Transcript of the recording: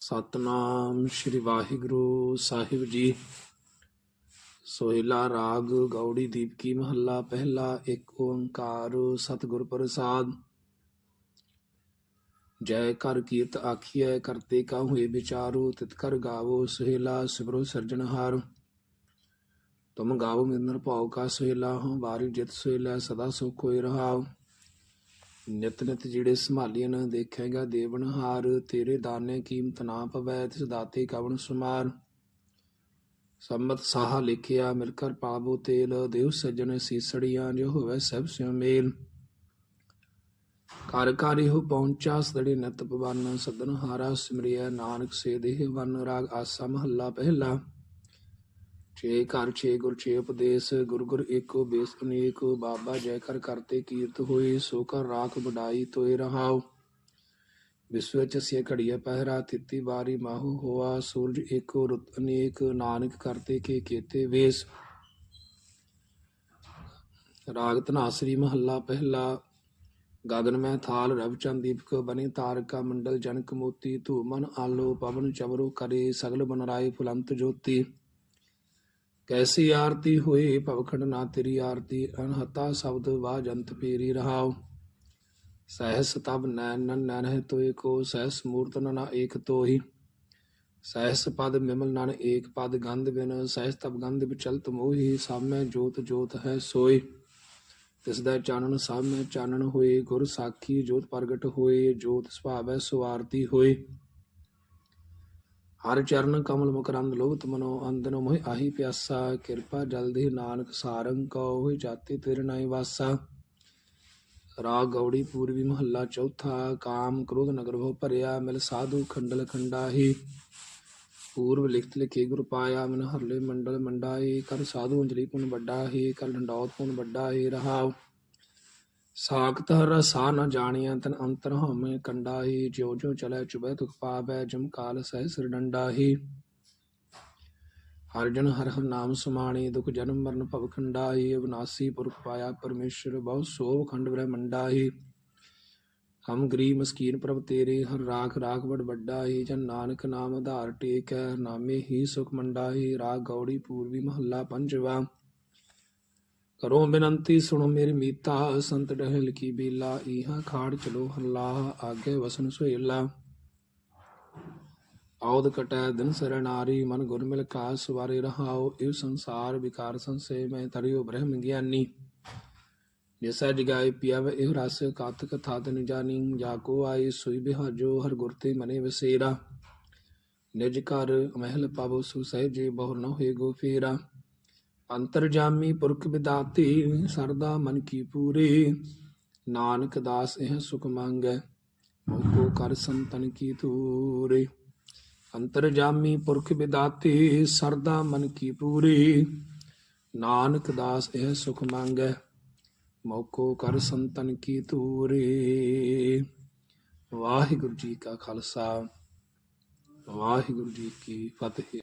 ਸਤਨਾਮ ਸ੍ਰੀ ਵਾਹਿਗੁਰੂ ਸਾਹਿਬ ਜੀ। ਸੋਹਿਲਾ ਰਾਗ ਗੌੜੀ ਦੀਪਕੀ ਮਹੱਲਾ, ਪਹਿਲਾ ਇੱਕ ਓੰਕਾਰ ਸਤਿਗੁਰ ਪ੍ਰਸਾਦ। ਜੈ ਕਰ ਕੀਰਤ ਆਖੀਐ, ਕਰਤੇ ਕਾ ਹੋਏ ਵਿਚਾਰੋ, ਤਿਤ ਕਰ ਗਾਵੋ ਸੋਹਿਲਾ ਸਿਮਰੋ ਸਿਰਜਣਹਾਰ। ਤੁਮ ਗਾਵੋ ਮਿੰਦਰ ਭਾਉ ਕਾ ਸੋਹਿਲਾ, ਹਉ ਵਾਰੀ ਜਿਤ ਸੋਹਿਲਾ, ਸਦਾ ਸੁਖ ਹੋਇ ਰਹਾਉ। ਨਿਤ ਨਿਤ ਜਿਹੜੇ ਸੰਭਾਲੀਨ ਦੇਖੇਗਾ ਦੇਵਨਹਾਰ ਤੇਰੇ ਦਾਨੇ ਕੀਮਤ ਨਾ ਪਵੈ, ਤਿਸ ਦਾਤੇ ਕਵਣ ਸੁਮਾਰ। ਸੰਮਤ ਸਾਹ ਲਿਖਿਆ, ਮਿਲ ਕਰ ਪਾਵੋ ਤੇਲ ਦੇਵ ਸੱਜਣ ਸੀਸੜੀਆਂ, ਜੋ ਹੋਵੇ ਸਭ ਸਿਉ ਮੇਲ। ਕਰ ਕਰ ਇਹੋ ਪਹੁੰਚਾ, ਸਦੜੇ ਨਿਤ ਪਵਨ, ਸਦਨ ਹਾਰਾ ਸਿਮਰਿਆ, ਨਾਨਕ ਸੇ ਦੇਹ ਵਨ ਰਾਗ, ਆਸਾ ਮਹੱਲਾ ਪਹਿਲਾ। ਛੇ ਘਰ, ਛੇ ਗੁਰ, ਛੇ ਉਪਦੇਸ਼, ਗੁਰ ਗੁਰ ਏਕੋ ਬੇਸ ਅਨੇਕ ਬਾਬਾ ਜੈ ਕਰ ਕਰਤੇ ਕੀਰਤ ਹੋਏ, ਸੋ ਕਰ ਰਾਖ ਬਡਾਈ ਤੋਏ ਰਹਾਉ। ਵਿਸਵ ਚ ਘੜੀਏ ਪਹਿਰਾ ਤਿੱਤੀ ਵਾਰੀ ਮਾਹੂ ਹੋਆ, ਸੂਰਜ ਏਕੋ ਰੁੱਤ ਅਨੇਕ ਨਾਨਕ ਕਰਤੇ ਕੇ ਕੀਤੇ ਵੇਸ। ਰਾਗ ਧਨਾਸਰੀ ਮਹੱਲਾ ਪਹਿਲਾ, ਗਗਨ ਮਹਿ ਥਾਲ ਰਵਚੰਦ ਦੀਪਕ ਬਨੇ, ਤਾਰਕਾ ਮੰਡਲ ਜਨਕ ਮੋਤੀ ਧੂ ਮਨ ਆਲੋ ਪਵਨ ਚਵਰੋ ਕਰੇ, ਸਗਲ ਬਨਰਾਏ ਫੁਲੰਤ ਜੋਤੀ। ਕੈਸੀ ਆਰਤੀ ਹੋਏ ਭਵਖੰਡ ਨਾ ਤੇਰੀ ਆਰਤੀ ਅਨਹਤਾ ਸ਼ਬਦ ਵਾ ਜੰਤ ਪੀਰੀ ਰਹਾਉ। ਸਹਿਸ ਤਬ ਨੈਣ ਨਨ ਨੈਣ ਤੋਏ ਕੋ, ਸਹਿਸ ਮੂਰਤ ਨਾ ਏਕ ਤੋਹੀ। ਸਹਿਸ ਪਦ ਮਿਮਲ ਨਨ ਏਕ ਪਦ ਗੰਧ ਬਿਨ, ਸਹਿਸ ਤਬ ਗੰਧ ਵਿਚਲਤ ਮੋਹੀ ਸਾਮੈ ਜੋਤ ਜੋਤ ਹੈ ਸੋਈ। ਤਿਸ ਦਾ ਚਾਨਣ ਸਾਮੈ ਚਾਨਣ ਹੋਏ, ਗੁਰ ਸਾਖੀ ਜੋਤ ਪ੍ਰਗਟ ਹੋਏ, ਜੋਤ ਸੁਭਾਵੈ ਸੁਆਰਤੀ ਹੋਏ। ਹਰ ਚਰਨ ਕਮਲ ਮਕਰੰਦ ਲੋਭਤ ਮਨੋ ਅੰਦਨੋ ਮੋਹਿ ਆਹੀ ਪਿਆਸਾ, ਕਿਰਪਾ ਜਲਦੀ ਨਾਨਕ ਸਾਰੰਗ ਕਉ ਹੋਇ ਜਾਤੀ ਤੇਰੇ ਨਾਈ ਵਾਸਾ। ਰਾਗ ਗੌੜੀ ਪੂਰਬੀ ਮਹੱਲਾ ਚੌਥਾ, ਕਾਮ ਕ੍ਰੋਧ ਨਗਰ ਭਉ ਭਰਿਆ, ਮਿਲ ਸਾਧੂ ਖੰਡਲ ਖੰਡਾਹੀ। ਪੂਰਬ ਲਿਖਤ ਲਿਖੇ ਗੁਰ ਪਾਇਆ, ਮਨ ਹਰਲੇ ਮੰਡਲ ਮੰਡਾਹੀ, ਕਰ ਸਾਧੂ ਅੰਜਲੀ ਪੁਨ ਵੱਡਾ ਹੀ ਕਰ ਡੰਡੌਤ ਪੁਨ ਵੱਡਾ ਹੀ ਰਹਾਉ। ਸਾਖਤ ਰਸਾ ਨ ਜਾਣਿਆ ਤਨ ਅੰਤਰ ਹਉਮੈ ਕੰਡਾਹੀ, ਜਿਉ ਜਿਉ ਚਲੈ ਚੁਬੈ ਤੁਖ ਪਾਵੈ, ਜਮ ਕਾਲ ਸਹਿ ਸਿਰ ਡੰਡਾਹੀ। ਹਰ ਜਨ ਹਰ ਹਰ ਨਾਮ ਸੁਮਾਣੀ, ਦੁਖ ਜਨਮ ਮਰਨ ਭਵ ਖੰਡਾਹੀ। ਅਬਨਾਸੀ ਪੁਰਖ ਪਾਇਆ ਪਰਮੇਸ਼ਰ, ਬਹੁ ਸੋਭ ਖੰਡ ਬ੍ਰਹਮੰਡਾਹੀ ਹਮ ਗਰੀਬ ਮਸਕੀਨ ਪ੍ਰਭ ਤੇਰੇ, ਹਰ ਰਾਖ ਰਾਖ ਬੜ ਵੱਡਾ ਹੀ ਜਨ ਨਾਨਕ ਨਾਮ ਆਧਾਰ ਟੇਕ ਹੈ ਨਾਮੇ ਹੀ ਸੁਖ ਮੰਡਾ ਹੀ ਰਾਗ ਗੌੜੀ ਪੂਰਬੀ ਮਹੱਲਾ ਪੰਜਵਾ। ਕਰੋ ਬੇਨੰਤੀ, ਸੁਣੋ ਮੇਰੀ ਮੀਤਾ, ਸੰਤ ਡਹਿਲ ਕੀ ਬੀਲਾ ਇਹਾ ਖਾੜ ਚਲੋ ਹੱਲਾ, ਆਗੇ ਵਸਨ ਸੁਹੇਲਾ। ਆਉਦ ਕਟੈ ਦਿਨ ਸਰਨਾਰੀ ਮਨ ਗੁਰ ਮਿਲ ਕਾ ਸਵਾਰੇ ਰਹਾਉ ਇਹ ਸੰਸਾਰ ਵਿਕਾਰ ਸੰਸੇ, ਮੈਂ ਤਰਿਓ ਬ੍ਰਹਮ ਗਿਆਨੀ। ਜਿਸਾ ਜਗਾਏ ਪਿਆਵੇ ਇਹ ਰਸ ਕਤ ਕਥਾ ਤਨ ਜਾਣੀ ਜਾ ਕੋ ਆਈ ਸੋਈ ਬਿਹਾਜੋ, ਹਰ ਗੁਰ ਤੇ ਮਨੇ ਵਸੇਰਾ। ਨਿਜ ਘਰ ਮਹਿਲ ਪਾਵੋ, ਸੁ ਸਹਿਜੇ ਬਹੁ ਨ ਹੋਏ ਗੋ ਫੇਰਾ। ਅੰਤਰਜਾਮੀ ਪੁਰਖ ਵਿਦਾਤੀ ਸਰਦਾ ਮਨ ਕੀ ਪੂਰੇ, ਨਾਨਕ ਦਾਸ ਇਹ ਸੁਖ ਮੰਗੈ, ਮੋਕੋ ਕਰ ਸੰਤਨ ਕੀ ਤੂਰੇ ਅੰਤਰਜਾਮੀ ਪੁਰਖ ਵਿਦਾਤੀ ਸਰਦਾ ਮਨ ਕੀ ਪੂਰੇ, ਨਾਨਕ ਦਾਸ ਇਹ ਸੁਖ ਮੰਗੈ, ਮੋਕੋ ਕਰ ਸੰਤਨ ਕੀ ਤੂਰੇ ਵਾਹਿਗੁਰੂ ਜੀ ਕਾ ਖਾਲਸਾ, ਵਾਹਿਗੁਰੂ ਜੀ ਕੀ ਫਤਿਹ।